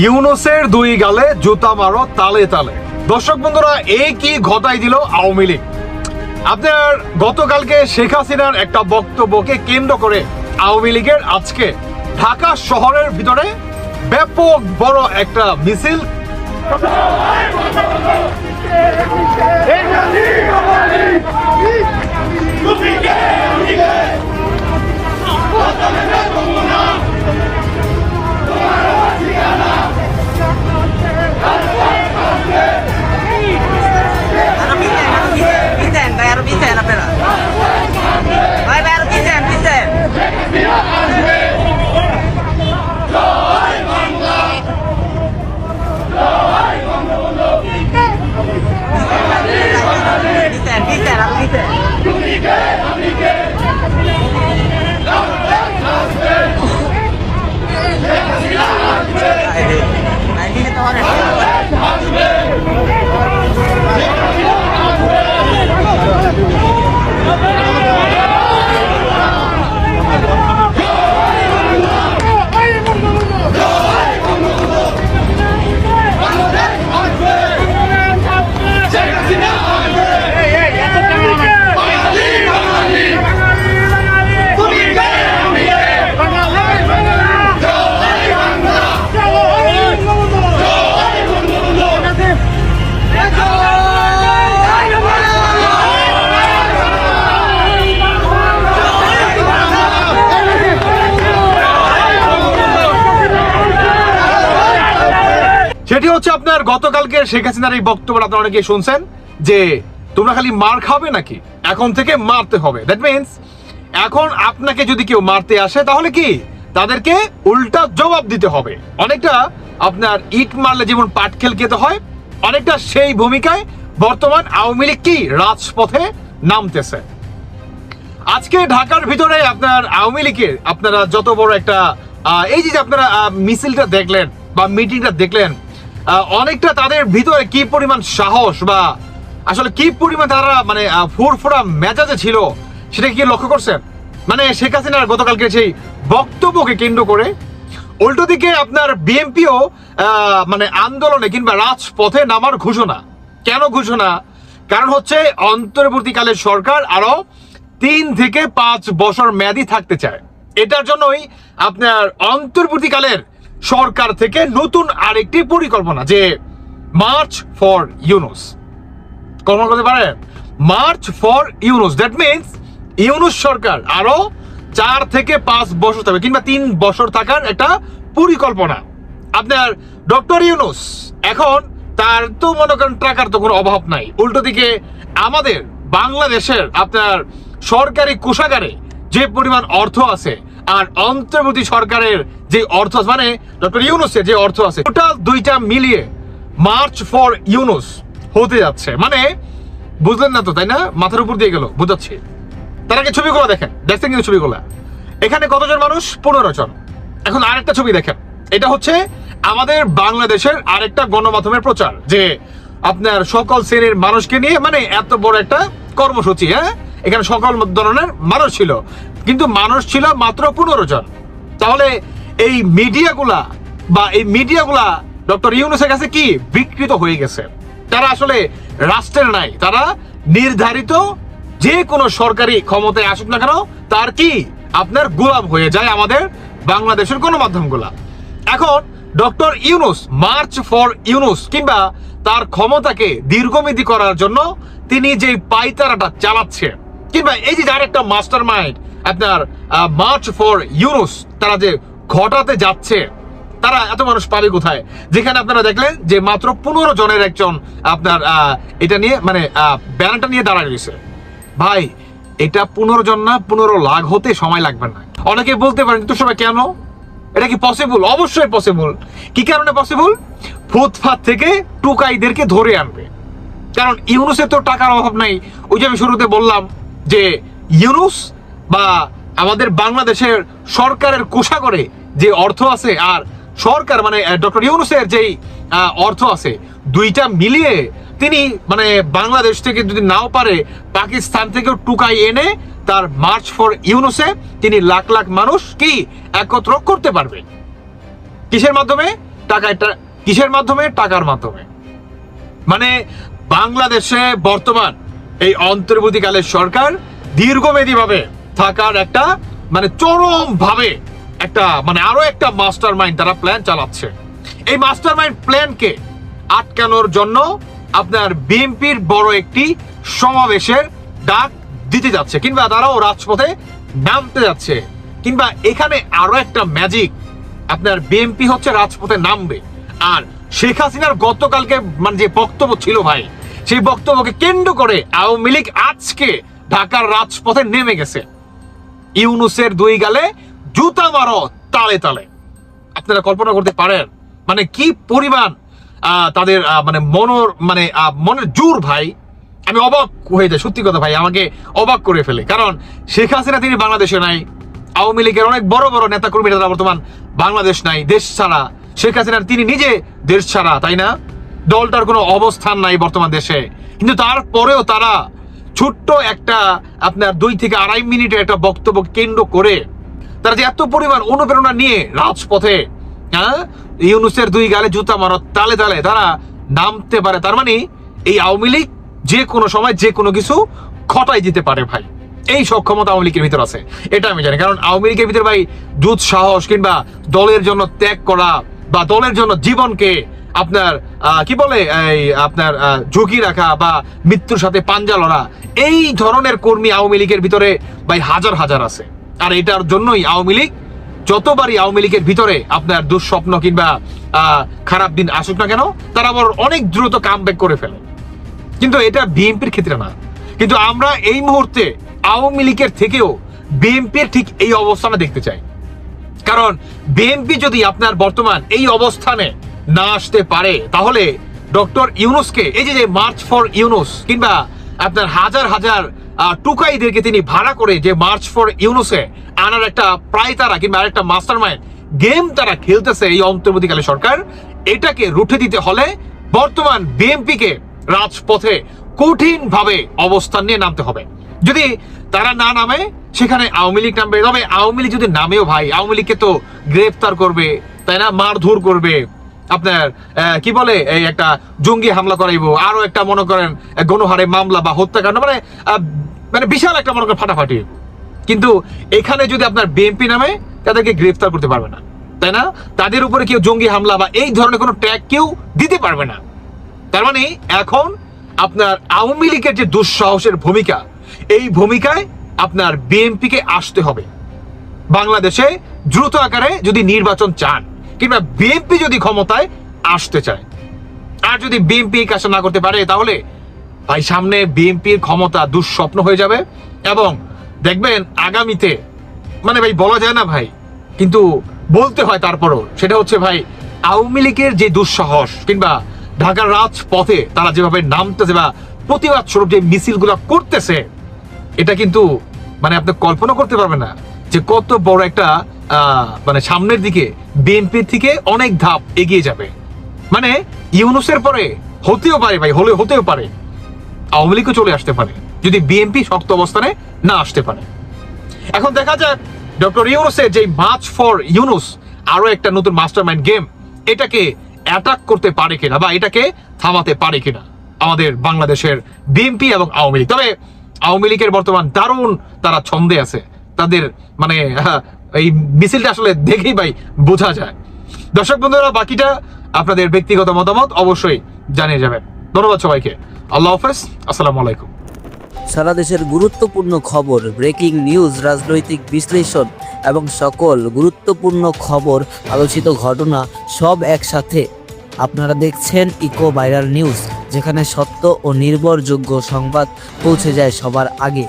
ইউনুসের দুই গালে জুতা মারো তালে তালে। দর্শক বন্ধুরা, এই কি ঘটাই দিল আওয়ামী লীগ? আপনার গতকালকে শেখ হাসিনার একটা বক্তব্যকে কেন্দ্র করে আওয়ামী লীগের আজকে ঢাকা শহরের ভিতরে ব্যাপক বড় একটা মিছিল। 看。শেখ হাসিনার এই বক্তব্য আপনারা অনেকে শুনছেন যে তোমরা খালি মার খাবে নাকি? এখন থেকে মারতে হবে। দ্যাট মিনস এখন আপনাকে যদি কেউ মারতে আসে, তাহলে কি? তাদেরকে উল্টা জবাব দিতে হবে। অনেকটা আপনার ইট মারলে যেমন পাটখেল খেতে হয়, অনেকটা সেই ভূমিকায় বর্তমান আওয়ামী লীগ কি রাজপথে নামতেছে। আজকে ঢাকার ভিতরে আপনার আওয়ামী লীগের আপনারা যত বড় একটা এই যে আপনারা মিছিলটা দেখলেন বা মিটিংটা দেখলেন অনেকটা তাদের ভিতরে কি পরিমাণ সাহস বা আসলে কি পরিমাণ তারা মানে ফুরফুরা মেজাজে ছিল, সেটা কি লক্ষ্য করছেন মানে শেখ হাসিনার গতকালকে সেই বক্তব্যকে কেন্দ্র করে, উল্টো দিকে আপনার বিএনপিও মানে আন্দোলনে কিংবা রাজপথে নামার ঘোষণা। কেন ঘোষণা? কারণ হচ্ছে অন্তর্বর্তীকালের সরকার আরও তিন থেকে পাঁচ বছর মেয়াদি থাকতে চায়। এটার জন্যই আপনার অন্তর্বর্তীকালের সরকার থেকে নতুন আরেকটি পরিকল্পনা, যে মার্চ ফর ইউনুস কল্পনা করতে পারেন march for Yunus that means Yunus সরকার আরও চার থেকে পাঁচ বছর থাকবে, কিংবা তিন বছর থাকার একটা পরিকল্পনা। আপনার ডক্টর ইউনুস এখন তার তো মনে করেন টাকার তো কোনো অভাব নাই। উল্টো দিকে আমাদের বাংলাদেশের আপনার সরকারি কোষাগারে যে পরিমাণ অর্থ আছে আর অন্তর্বর্তী সরকারের যে অর্থ মানে ডক্টর ইউনুসের যে অর্থ আছে, টোটাল দুইটা মিলিয়ে মার্চ ফর ইউনুস হতে যাচ্ছে। মানে বুঝলেন না তো, তাই না? মাথার উপর দিয়ে গেল, বুঝাচ্ছি। তার আগে ছবিগুলো দেখেন, দেখছেন কিন্তু ছবিগুলো? এখানে কতজন মানুষ? পনেরো জন। এখন আরেকটা ছবি দেখেন। এটা হচ্ছে আমাদের বাংলাদেশের আরেকটা গণমাধ্যমের প্রচার, যে আপনার সকল শ্রেণির মানুষকে নিয়ে মানে এত বড় একটা কর্মসূচি হ্যাঁ? এখানে সকল ধরনের মানুষ ছিল। কিন্তু মানুষ ছিল মাত্র পনেরো জন। তাহলে এই মিডিয়াগুলা বা এই মিডিয়াগুলা ডক্টর ইউনুসের কাছে কি বিকৃত হয়ে গেছে? তারা আসলে রাষ্ট্রের নাই, তারা নির্ধারিত যে কোনো সরকারি ক্ষমতায় আসুক না কেন, তার কি আপনার গোলাম হয়ে যায় আমাদের বাংলাদেশের গণমাধ্যমগুলা। এখন doctor Yunus, march for Yunus কিংবা তার ক্ষমতাকে দীর্ঘমেয়াদী করার জন্য তিনি যে পাইতারাটা চালাচ্ছে, কিংবা এই যে যার একটা মাস্টার মাইন্ড আপনার মার্চ ফর ইউনুস তারা যে ঘটাতে যাচ্ছে, তারা এত মানুষ পাবে কোথায়? যেখানে আপনারা দেখলেন যে মাত্র পনেরো জনের একজন আপনার এটা নিয়ে মানে ব্যানারটা নিয়ে দাঁড়ায় রয়েছে। ভাই, এটা পনেরো জন না, পনেরো লাখ হতে সময় লাগবে না। অনেকে বলতে পারেন, কিন্তু সবাই কেন? এটা কি পসিবল অবশ্যই পসিবল কি কারণে পসিবল ফুটপাত থেকে টুকাইদেরকে ধরে আনবে। কারণ ইউনুসের তো টাকার অভাব নাই। ওই যে আমি শুরুতে বললাম যে, ইউনুস বা আমাদের বাংলাদেশের সরকারের কোষাগরে যে অর্থ আছে আর সরকার মানে ডক্টর ইউনুসের যেই অর্থ আছে, দুইটা মিলিয়ে তিনি মানে বাংলাদেশ থেকে যদি নাও পারে, পাকিস্তান থেকেও টুকাই এনে তার মার্চ ফর ইউনুসে তিনি লাখ লাখ মানুষ কি একত্র করতে পারবে? কিসের মাধ্যমে? টাকা কিসের মাধ্যমে? টাকার মাধ্যমে। মানে বাংলাদেশে বর্তমান এই অন্তর্বর্তীকালের সরকার দীর্ঘমেয়াদী ভাবে থাকার একটা মানে চরম ভাবে একটা মানে আরও একটা মাস্টার মাইন্ড তারা প্ল্যান চালাচ্ছে। এই মাস্টার মাইন্ড প্ল্যানকে আটকানোর জন্য আপনার বিএনপির বড় একটি সমাবেশের ডাক দিতে যাচ্ছে, কিংবা তারাও রাজপথে নামতে যাচ্ছে, কিংবা এখানে আরও একটা ম্যাজিক আপনার বিএনপি হচ্ছে রাজপথে নামবে। আর শেখ হাসিনার গতকালকে মানে যে বক্তব্য ছিল ভাই, সেই বক্তব্যকে কেন্দ্র করে আওয়ামী লীগ আজকে ঢাকার রাজপথে নেমে গেছে। ইউনুসের দুই গালে জুতা মারো তালে তালে। আপনারা কল্পনা করতে পারেন মানে কি পরিমাণ তাদের মানে মনোর মানে মনের জোর ভাই। আমি অবাক হয়ে যাই, সত্যি কথা ভাই, আমাকে অবাক করে ফেলে। কারণ শেখ হাসিনা তিনি বাংলাদেশে নাই, আওয়ামী লীগের অনেক বড় বড় নেতা কর্মীরা তারা বর্তমান বাংলাদেশ নাই, দেশ ছাড়া। শেখ হাসিনার তিনি নিজে দেশ ছাড়া, তাই না? দলটার কোনো অবস্থান নাই বর্তমান দেশে। কিন্তু তারপরেও তারা ছোট্ট একটা আপনার দুই থেকে আড়াই মিনিটের একটা বক্তব্য কেন্দ্র করে তারা যে এত পরিমাণ অনুপ্রেরণা নিয়ে রাজপথে হ্যাঁ? ইউনুসের দুই গালে জুতা মারো তালে তালে তারা নামতে পারে। তার মানে এই আওয়ামী লীগ যে কোনো সময় যে কোনো কিছু খটাই দিতে পারে ভাই। এই সক্ষমতা আওয়ামী লীগের ভিতর আছে। এটা আমি জানি। কারণ আওয়ামী লীগের ভিতরে ভাই দুধ, সাহস কিংবা দলের জন্য ত্যাগ করা বা দলের জন্য জীবনকে আপনার কি বলে, এই আপনার ঝুঁকি রাখা বা মৃত্যুর সাথে পাঞ্জা লড়া, এই ধরনের কর্মী আওয়ামী লীগের ভিতরে ভাই হাজার হাজার আছে। আর এটার জন্যই আওয়ামী লীগ, যতবারই আওয়ামী লীগের ভিতরে আপনার দুঃস্বপ্ন কিংবা খারাপ দিন আসুক না কেন, তারা আবার অনেক দ্রুত কাম করে ফেলে। কিন্তু এটা বিএনপির ক্ষেত্রে না। কিন্তু আমরা এই মুহূর্তে আওয়ামী লীগের থেকেও বিএনপির ঠিক এই অবস্থানে দেখতে চাই। কারণ বিএনপি যদি আপনার বর্তমান এই অবস্থানে না আসতে পারে। তাহলে ডক্টর ইউনুসকে, এই যে মার্চ ফর ইউনুস, কিংবা আপনার হাজার হাজার টুকাইদেরকে তিনি ভাড়া করে যে মার্চ ফর ইউনুসে আনার একটা প্রায় তারা কিংবা আরেকটা মাস্টার মাইন্ড গেম তারা খেলতেছে এই অন্তর্বর্তীকালে সরকার, এটাকে রুখে দিতে হলে বর্তমান বিএনপিকে রাজপথে কঠিন ভাবে অবস্থান নিয়ে নামতে হবে। যদি তারা না নামে, সেখানে আওয়ামী লীগ নামবে। তবে আওয়ামী লীগ যদি নামেও ভাই, আওয়ামী লীগকে তো গ্রেফতার করবে, তাই না? মারধর করবে। আপনার কি বলে, এই একটা জঙ্গি হামলা করাইবো, আরও একটা মনে করেন গণহারে মামলা বা হত্যাকাণ্ড মানে মানে বিশাল একটা মনে করেন ফাটাফাটি। কিন্তু এখানে যদি আপনার বিএনপি নামে, তাদেরকে গ্রেফতার করতে পারবে না। তাই না? তাদের উপরে কেউ জঙ্গি হামলা বা এই ধরনের কোনো ট্যাগ কেউ দিতে পারবে না। তার মানে এখন আপনার আওয়ামী লীগের যে দুঃসাহসের ভূমিকা, এই ভূমিকায় আপনার বিএনপিকে আসতে হবে। বাংলাদেশে দ্রুত আকারে যদি নির্বাচন চান। কিংবা বিএনপি যদি ক্ষমতায় আসতে চায়, আর যদি বিএনপি এই কাজটা না করতে পারে, তাহলে ভাই সামনে বিএনপির ক্ষমতা দুঃস্বপ্ন হয়ে যাবে এবং দেখবেন আগামীতে মানে ভাই বলা যায় না ভাই, কিন্তু বলতে হয় তারপরও, সেটা হচ্ছে ভাই আওয়ামী লীগের যে দুঃসাহস কিংবা ঢাকার রাজপথে তারা যেভাবে নামতেছে বা প্রতিবাদ স্বরূপ যে মিছিলগুলো করতেছে, এটা কিন্তু মানে আপনি কল্পনা করতে পারবেন না। যে কত বড় একটা মানে সামনের দিকে বিএনপির থেকে অনেক ধাপ এগিয়ে যাবে। মানে ইউনুসের পরে হতেও পারে ভাই, হলে হতেও পারে। আওয়ামী লীগও চলে আসতে পারে, যদি বিএনপি শক্ত অবস্থানে না আসতে পারে। এখন দেখা যাক, ডক্টর ইউনুসের যে মার্চ ফর ইউনুস আরও একটা নতুন মাস্টার মাইন্ড গেম, এটাকে অ্যাটাক করতে পারে কিনা বা এটাকে থামাতে পারে কিনা আমাদের বাংলাদেশের বিএনপি এবং আওয়ামী লীগ। তবে আওয়ামী লীগের বর্তমান দারুণ তারা ছন্দে আছে। তাদের মানে এই মিছিলটা আসলে দেখেই ভাই বোঝা যায়। দর্শক বন্ধুরা, বাকিটা আপনাদের ব্যক্তিগত মতামত অবশ্যই জানিয়ে যাবেন। ধন্যবাদ সবাইকে। আল্লাহ হাফেজ, আসসালামু আলাইকুম। সারা দেশের গুরুত্বপূর্ণ খবর ব্রেকিং নিউজ রাজনৈতিক বিশ্লেষণ এবং সকল গুরুত্বপূর্ণ খবর, আলোচিত ঘটনা সব একসাথে আপনারা দেখছেন ইকো ভাইরাল নিউজ, যেখানে সত্য ও নির্ভরযোগ্য সংবাদ পৌঁছে যায় সবার আগে।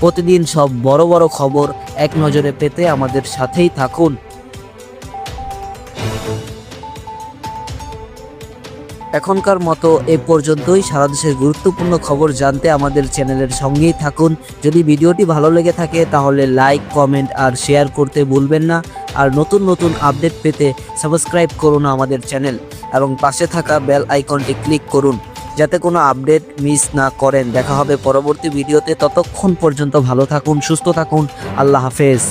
প্রতিদিন সব বড় বড় খবর এক নজরে পেতে আমাদের সাথেই থাকুন। এখনকার মতো এ পর্যন্তই। সারা দেশের গুরুত্বপূর্ণ খবর জানতে আমাদের চ্যানেলের সঙ্গেই থাকুন। যদি ভিডিওটি ভালো লেগে থাকে, তাহলে লাইক, কমেন্ট আর শেয়ার করতে ভুলবেন না। আর নতুন নতুন আপডেট পেতে সাবস্ক্রাইব করুন আমাদের চ্যানেল। এবং পাশে থাকা বেল আইকনটি ক্লিক করুন। যাতে কোনো আপডেট মিস না করেন। দেখা হবে পরবর্তী ভিডিওতে। ততক্ষণ পর্যন্ত ভালো থাকুন, সুস্থ থাকুন। আল্লাহ হাফেজ।